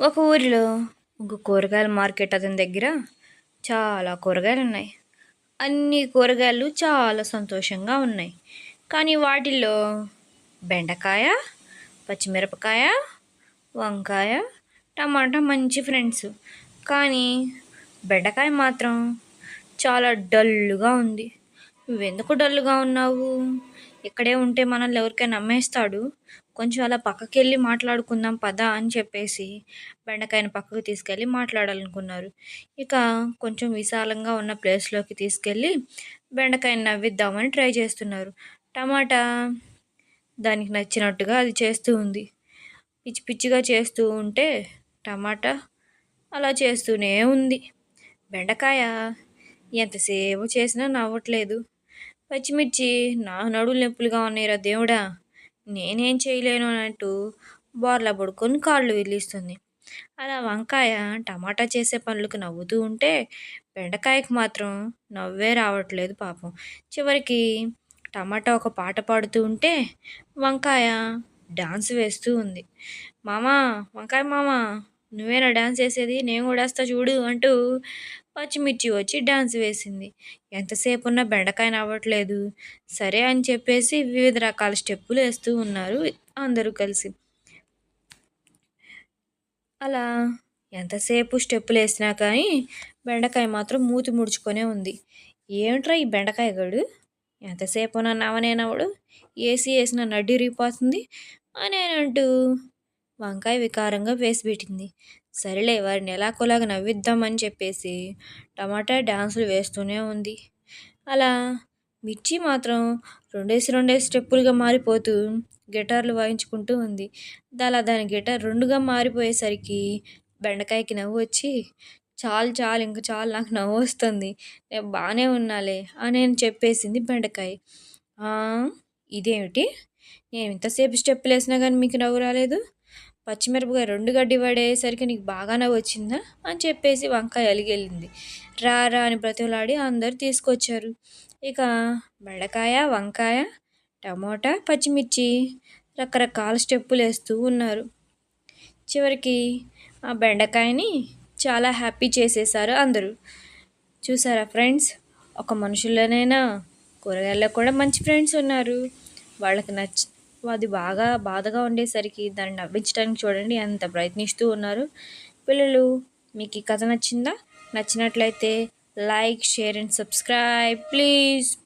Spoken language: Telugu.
ఒక ఊరిలో ఒక కూరగాయల మార్కెట్ అతని దగ్గర చాలా కూరగాయలు ఉన్నాయి. అన్ని కూరగాయలు చాలా సంతోషంగా ఉన్నాయి. కానీ వాటిల్లో బెండకాయ పచ్చిమిరపకాయ వంకాయ టమాటా మంచి ఫ్రెండ్స్ కానీ బెండకాయ మాత్రం చాలా డల్లుగా ఉంది. నువ్వెందుకు డల్లుగా ఉన్నావు? ఇక్కడే ఉంటే మనల్ని ఎవరికైనా నమ్మేస్తాడు. కొంచెం అలా పక్కకి వెళ్ళి మాట్లాడుకుందాం పదా అని చెప్పేసి బెండకాయని పక్కకు తీసుకెళ్ళి మాట్లాడాలనుకున్నారు. ఇక కొంచెం విశాలంగా ఉన్న ప్లేస్లోకి తీసుకెళ్ళి బెండకాయని నవ్విద్దామని ట్రై చేస్తున్నారు. టమాటా దానికి నచ్చినట్టుగా అది చేస్తూ ఉంది. పిచ్చి పిచ్చిగా చేస్తూ ఉంటే టమాటా అలా చేస్తూనే ఉంది. బెండకాయ ఎంతసేపు చేసినా నవ్వట్లేదు. పచ్చిమిర్చి నా నడులు నొప్పులుగా ఉన్నాయిరా దేవుడా. నేనేం చేయలేను అన్నట్టు బోర్లా పడుకొని కాళ్ళు విలిస్తుంది అలా వంకాయ టమాటా చేసే పనులకు నవ్వుతూ ఉంటే బెండకాయకు మాత్రం నవ్వే రావట్లేదు పాపం. చివరికి టమాటా ఒక పాట పాడుతూ ఉంటే వంకాయ డాన్స్ వేస్తూ ఉంది. మామా వంకాయ మామ. నువ్వేనా డాన్స్ వేసేది నేను కూడా వేస్తా చూడు అంటూ పచ్చిమిర్చి వచ్చి డాన్స్ వేసింది. ఎంతసేపు ఉన్న బెండకాయ నవ్వట్లేదు. సరే అని చెప్పేసి వివిధ రకాల స్టెప్పులు వేస్తూ ఉన్నారు అందరూ కలిసి. అలా ఎంతసేపు స్టెప్పులు వేసినా కానీ బెండకాయ మాత్రం మూతి ముడుచుకొనే ఉంది. ఏమిట్రా ఈ బెండకాయ గడు? ఎంతసేపు నవ్వనేనవుడు. ఏసీ వేసిన నడ్డి రిగిపోతుంది అని అంటూ వంకాయ వికారంగా వేసి పెట్టింది. సరేలే వారిని ఎలాగోలాగా నవ్విద్దామని చెప్పేసి టమాటా డ్యాన్సులు వేస్తూనే ఉంది. అలా మిర్చి మాత్రం రెండేసి రెండేసి స్టెప్పులుగా మారిపోతూ గిటార్లు వాయించుకుంటూ ఉంది. అలా దాని గిటార్ రెండుగా మారిపోయేసరికి బెండకాయకి నవ్వు వచ్చి చాలు చాలు ఇంక చాలు నాకు నవ్వు వస్తుంది. నేను బాగానే ఉన్నాలే అని నేను చెప్పేసింది బెండకాయ. ఇదేమిటి? నేను ఇంతసేపు స్టెప్పులు వేసినా కానీ మీకు నవ్వు రాలేదు? పచ్చిమిరపకాయ రెండు గడ్డి పడేసరికి నీకు బాగానే వచ్చిందా అని చెప్పేసి వంకాయ అలిగెళ్ళింది. రా రా అని బ్రతిలాడి అందరు తీసుకొచ్చారు. ఇక బెండకాయ వంకాయ టమోటా పచ్చిమిర్చి రకరకాల స్టెప్పులు వేస్తూ ఉన్నారు. చివరికి ఆ బెండకాయని చాలా హ్యాపీ చేసేసారు అందరూ. చూసారా ఫ్రెండ్స్? ఒక మనుషుల్లోనైనా కూరగాయల్లో కూడా మంచి ఫ్రెండ్స్ ఉన్నారు. వాళ్ళకి నచ్చి అది బాగా బాధగా ఉండేసరికి దాన్ని నవ్వించడానికి చూడండి ఎంత ప్రయత్నిస్తూ ఉన్నారు. పిల్లలు మీకు ఈ కథ నచ్చిందా? నచ్చినట్లయితే like share and subscribe please.